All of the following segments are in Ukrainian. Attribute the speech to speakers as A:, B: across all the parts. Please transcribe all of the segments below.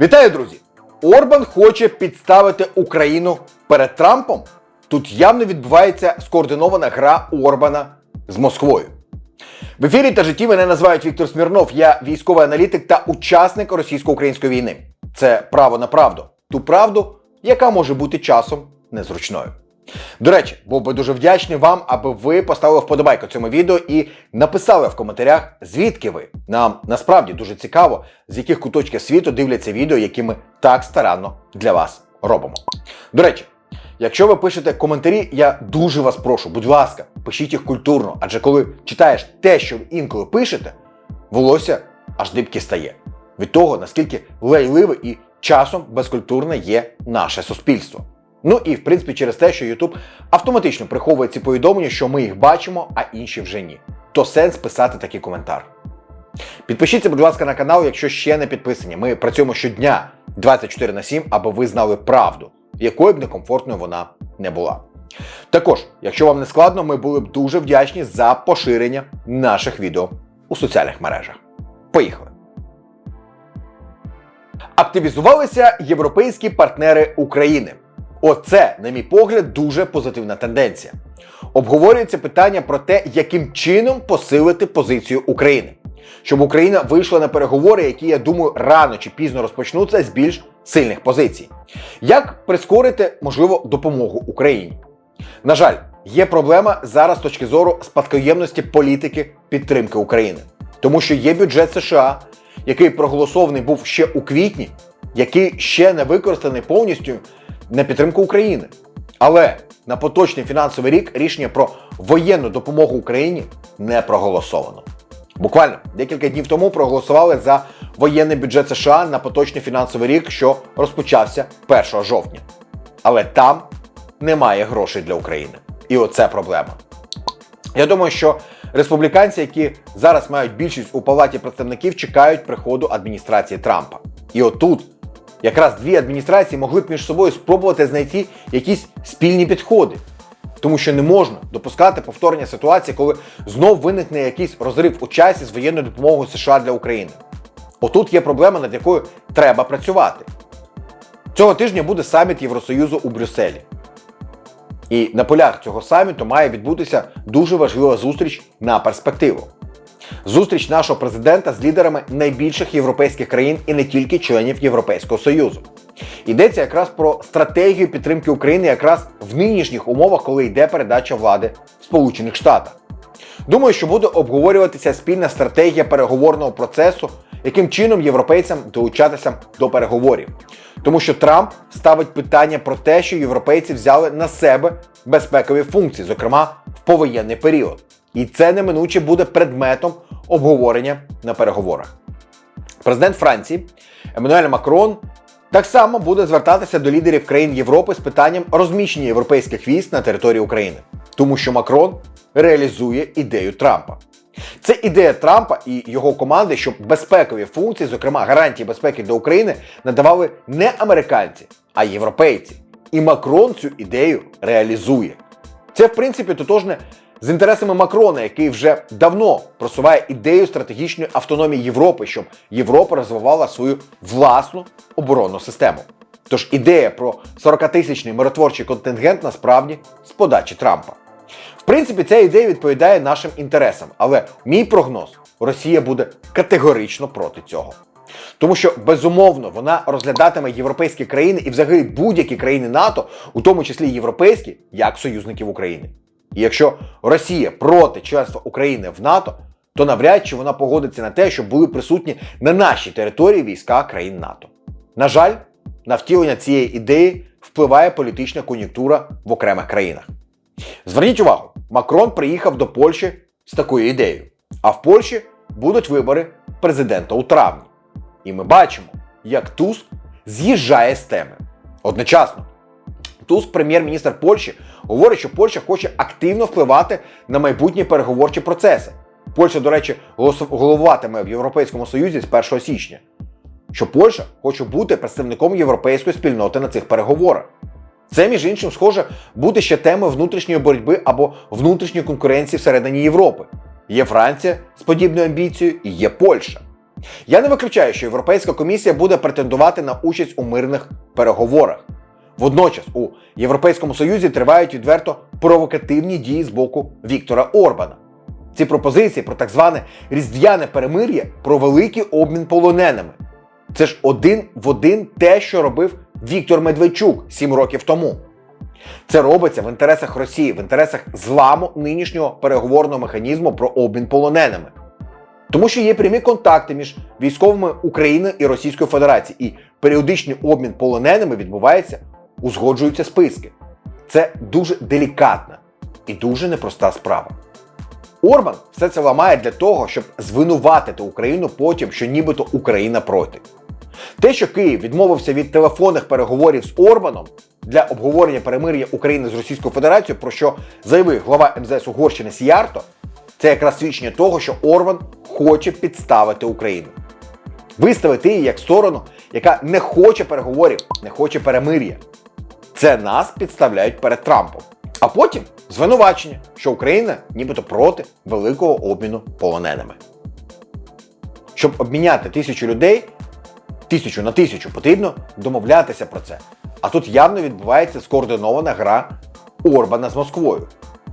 A: Вітаю, друзі! Орбан хоче підставити Україну перед Трампом. Тут явно відбувається скоординована гра Орбана з Москвою. В ефірі та житті мене називають Віктор Смірнов. Я військовий аналітик та учасник російсько-української війни. Це право на правду. Ту правду, яка може бути часом незручною. До речі, був би дуже вдячний вам, аби ви поставили вподобайку цьому відео і написали в коментарях, звідки ви. Нам насправді дуже цікаво, з яких куточків світу дивляться відео, які ми так старанно для вас робимо. До речі, якщо ви пишете коментарі, я дуже вас прошу, будь ласка, пишіть їх культурно, адже коли читаєш те, що інколи пишете, волосся аж дибки стає від того, наскільки лайливе і часом безкультурне є наше суспільство. Ну і в принципі через те, що YouTube автоматично приховує ці повідомлення, що ми їх бачимо, а інші вже ні. То сенс писати такий коментар. Підпишіться, будь ласка, на канал, якщо ще не підписані. Ми працюємо щодня 24 на 7, аби ви знали правду, якою б некомфортною вона не була. Також, якщо вам не складно, ми були б дуже вдячні за поширення наших відео у соціальних мережах. Поїхали! Активізувалися європейські партнери України. Оце, на мій погляд, дуже позитивна тенденція. Обговорюється питання про те, яким чином посилити позицію України, щоб Україна вийшла на переговори, які, я думаю, рано чи пізно розпочнуться з більш сильних позицій. Як прискорити можливо допомогу Україні? На жаль, є проблема зараз з точки зору спадкоємності політики підтримки України, тому що є бюджет США, який проголосований був ще у квітні, який ще не використаний повністю на підтримку України. Але на поточний фінансовий рік рішення про воєнну допомогу Україні не проголосовано. Буквально декілька днів тому проголосували за воєнний бюджет США на поточний фінансовий рік, що розпочався 1 жовтня. Але там немає грошей для України. І оце проблема. Я думаю, що республіканці, які зараз мають більшість у палаті представників, чекають приходу адміністрації Трампа. І отут якраз дві адміністрації могли б між собою спробувати знайти якісь спільні підходи. Тому що не можна допускати повторення ситуації, коли знов виникне якийсь розрив у часі з воєнною допомогою США для України. Отут є проблема, над якою треба працювати. Цього тижня буде саміт Євросоюзу у Брюсселі. І на полях цього саміту має відбутися дуже важлива зустріч на перспективу. Зустріч нашого президента з лідерами найбільших європейських країн і не тільки членів Європейського Союзу. Йдеться якраз про стратегію підтримки України якраз в нинішніх умовах, коли йде передача влади в Сполучених Штатах. Думаю, що буде обговорюватися спільна стратегія переговорного процесу, яким чином європейцям долучатися до переговорів. Тому що Трамп ставить питання про те, що європейці взяли на себе безпекові функції, зокрема в повоєнний період. І це неминуче буде предметом обговорення на переговорах. Президент Франції Еммануель Макрон так само буде звертатися до лідерів країн Європи з питанням розміщення європейських військ на території України, тому що Макрон реалізує ідею Трампа. Це ідея Трампа і його команди, щоб безпекові функції, зокрема гарантії безпеки для України, надавали не американці, а європейці. І Макрон цю ідею реалізує. Це, в принципі, тотожне з інтересами Макрона, який вже давно просуває ідею стратегічної автономії Європи, щоб Європа розвивала свою власну оборонну систему. Тож ідея про 40-тисячний миротворчий контингент насправді з подачі Трампа. В принципі, ця ідея відповідає нашим інтересам, але мій прогноз Росія буде категорично проти цього. Тому що безумовно вона розглядатиме європейські країни і взагалі будь-які країни НАТО, у тому числі європейські, як союзників України. І якщо Росія проти членства України в НАТО, то навряд чи вона погодиться на те, щоб були присутні на нашій території війська країн НАТО. На жаль, на втілення цієї ідеї впливає політична кон'юнктура в окремих країнах. Зверніть увагу, Макрон приїхав до Польщі з такою ідеєю. А в Польщі будуть вибори президента у травні. І ми бачимо, як Туск з'їжджає з теми. Одночасно, Туск, прем'єр-міністр Польщі, говорить, що Польща хоче активно впливати на майбутні переговорчі процеси. Польща, до речі, головуватиме в Європейському Союзі з 1 січня. Що Польща хоче бути представником європейської спільноти на цих переговорах. Це, між іншим, схоже бути ще темою внутрішньої боротьби або внутрішньої конкуренції всередині Європи. Є Франція з подібною амбіцією і є Польща. Я не виключаю, що Європейська комісія буде претендувати на участь у мирних переговорах. Водночас у Європейському Союзі тривають відверто провокативні дії з боку Віктора Орбана. Ці пропозиції про так зване різдвяне перемир'я про великий обмін полоненими. Це ж один в один те, що робив Віктор Медведчук сім років тому. Це робиться в інтересах Росії, в інтересах зламу нинішнього переговорного механізму про обмін полоненими. Тому що є прямі контакти між військовими України і Російської Федерації, і періодичний обмін полоненими відбувається, узгоджуються списки. Це дуже делікатна і дуже непроста справа. Орбан все це ламає для того, щоб звинуватити Україну потім, що нібито Україна проти. Те, що Київ відмовився від телефонних переговорів з Орбаном для обговорення перемир'я України з Російською Федерацією, про що заявив глава МЗС Угорщини Сіярто, це якраз свідчення того, що Орбан хоче підставити Україну. Виставити її як сторону, яка не хоче переговорів, не хоче перемир'я. Це нас підставляють перед Трампом. А потім звинувачення, що Україна нібито проти великого обміну полоненими. Щоб обміняти тисячу людей, тисячу на тисячу потрібно домовлятися про це. А тут явно відбувається скоординована гра Орбана з Москвою.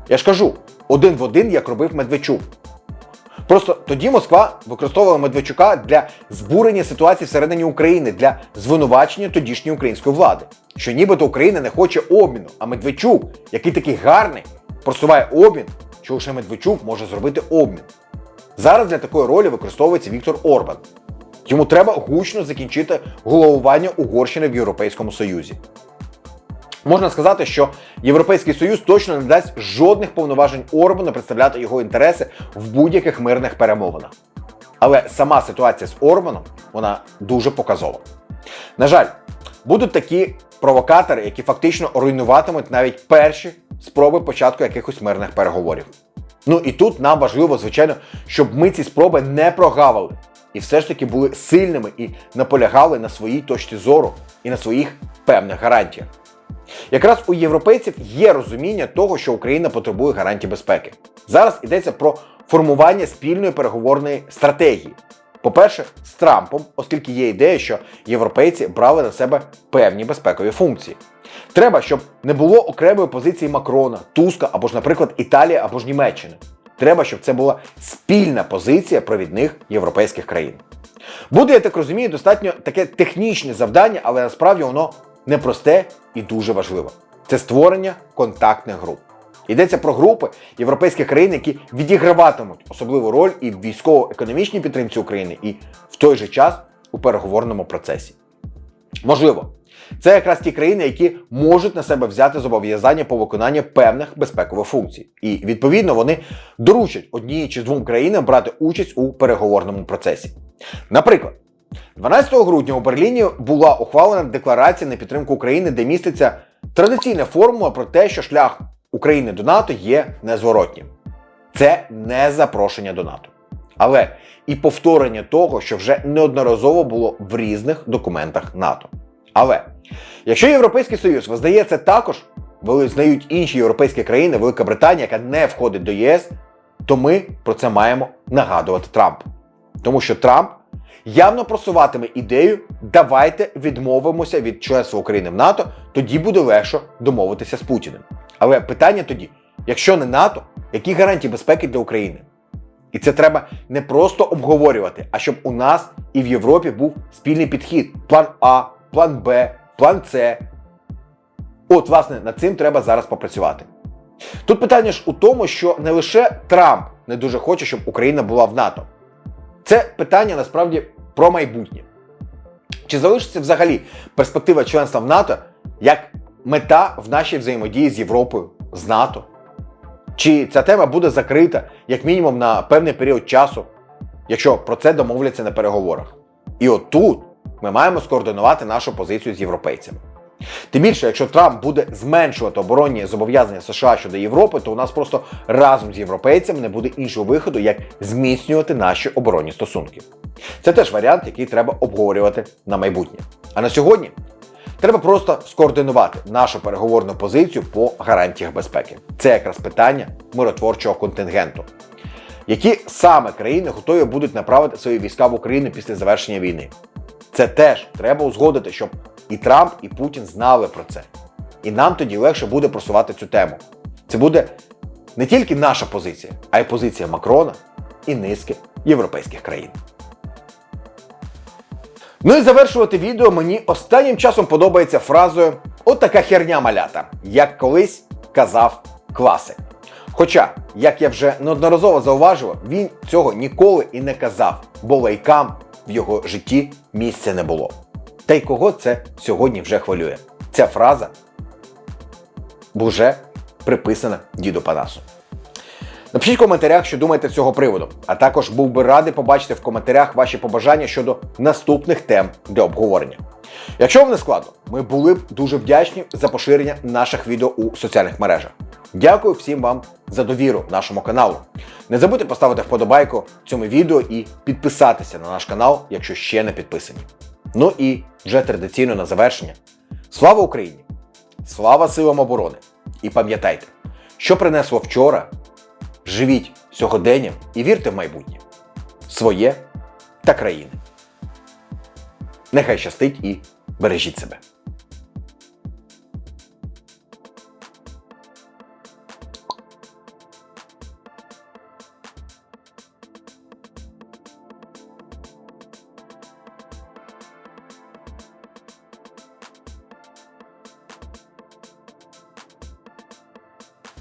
A: Я ж кажу, один в один, як робив Медведчук. Просто тоді Москва використовувала Медведчука для збурення ситуації всередині України, для звинувачення тодішньої української влади. Що нібито Україна не хоче обміну, а Медведчук, який такий гарний, просуває обмін, що лише Медведчук може зробити обмін. Зараз для такої ролі використовується Віктор Орбан. Йому треба гучно закінчити головування Угорщини в Європейському Союзі. Можна сказати, що Європейський Союз точно не дасть жодних повноважень Орбану представляти його інтереси в будь-яких мирних перемовинах. Але сама ситуація з Орбаном вона дуже показова. На жаль, будуть такі провокатори, які фактично руйнуватимуть навіть перші спроби початку якихось мирних переговорів. Ну і тут нам важливо, звичайно, щоб ми ці спроби не прогавили і все ж таки були сильними і наполягали на своїй точці зору і на своїх певних гарантіях. Якраз у європейців є розуміння того, що Україна потребує гарантій безпеки. Зараз йдеться про формування спільної переговорної стратегії. По-перше, з Трампом, оскільки є ідея, що європейці брали на себе певні безпекові функції. Треба, щоб не було окремої позиції Макрона, Туска або ж, наприклад, Італії або ж Німеччини. Треба, щоб це була спільна позиція провідних європейських країн. Буде, я так розумію, достатньо таке технічне завдання, але насправді воно непросте і дуже важливе. Це створення контактних груп. Йдеться про групи європейських країн, які відіграватимуть особливу роль і в військово-економічній підтримці України, і в той же час у переговорному процесі. Можливо, це якраз ті країни, які можуть на себе взяти зобов'язання по виконанню певних безпекових функцій. І відповідно вони доручать одній чи двом країнам брати участь у переговорному процесі. Наприклад, 12 грудня у Берліні була ухвалена декларація на підтримку України, де міститься традиційна формула про те, що шлях України до НАТО є незворотнім. Це не запрошення до НАТО. Але і повторення того, що вже неодноразово було в різних документах НАТО. Але якщо Європейський Союз визнає це також, визнають інші європейські країни, Велика Британія, яка не входить до ЄС, то ми про це маємо нагадувати Трампу. Тому що Трамп явно просуватиме ідею, давайте відмовимося від членства України в НАТО, тоді буде легше домовитися з Путіним. Але питання тоді: якщо не НАТО, які гарантії безпеки для України? І це треба не просто обговорювати, а щоб у нас і в Європі був спільний підхід: план А, план Б, план С. От, власне, над цим треба зараз попрацювати. Тут питання ж у тому, що не лише Трамп не дуже хоче, щоб Україна була в НАТО. Це питання насправді про майбутнє. Чи залишиться взагалі перспектива членства в НАТО як мета в нашій взаємодії з Європою, з НАТО? Чи ця тема буде закрита як мінімум на певний період часу, якщо про це домовляться на переговорах? І от тут ми маємо скоординувати нашу позицію з європейцями. Тим більше, якщо Трамп буде зменшувати оборонні зобов'язання США щодо Європи, то у нас просто разом з європейцями не буде іншого виходу, як зміцнювати наші оборонні стосунки. Це теж варіант, який треба обговорювати на майбутнє. А на сьогодні треба просто скоординувати нашу переговорну позицію по гарантіях безпеки. Це якраз питання миротворчого контингенту. Які саме країни готові будуть направити свої війська в Україну після завершення війни? Це теж треба узгодити, щоб і Трамп, і Путін знали про це. І нам тоді легше буде просувати цю тему. Це буде не тільки наша позиція, а й позиція Макрона і низки європейських країн. Ну і завершувати відео мені останнім часом подобається фразою «От така херня малята, як колись казав класик. Хоча, як я вже неодноразово зауважував, він цього ніколи і не казав, бо лайкам в його житті місця не було. Та й кого це сьогодні вже хвилює? Ця фраза вже приписана діду Панасу. Напишіть в коментарях, що думаєте з цього приводу. А також був би радий побачити в коментарях ваші побажання щодо наступних тем для обговорення. Якщо вам не складно, ми були б дуже вдячні за поширення наших відео у соціальних мережах. Дякую всім вам за довіру нашому каналу. Не забудьте поставити вподобайку цьому відео і підписатися на наш канал, якщо ще не підписані. Ну і вже традиційно на завершення. Слава Україні! Слава силам оборони! І пам'ятайте, що принесло вчора, живіть сьогоденням і вірте в майбутнє, своє та країни. Нехай щастить і бережіть себе.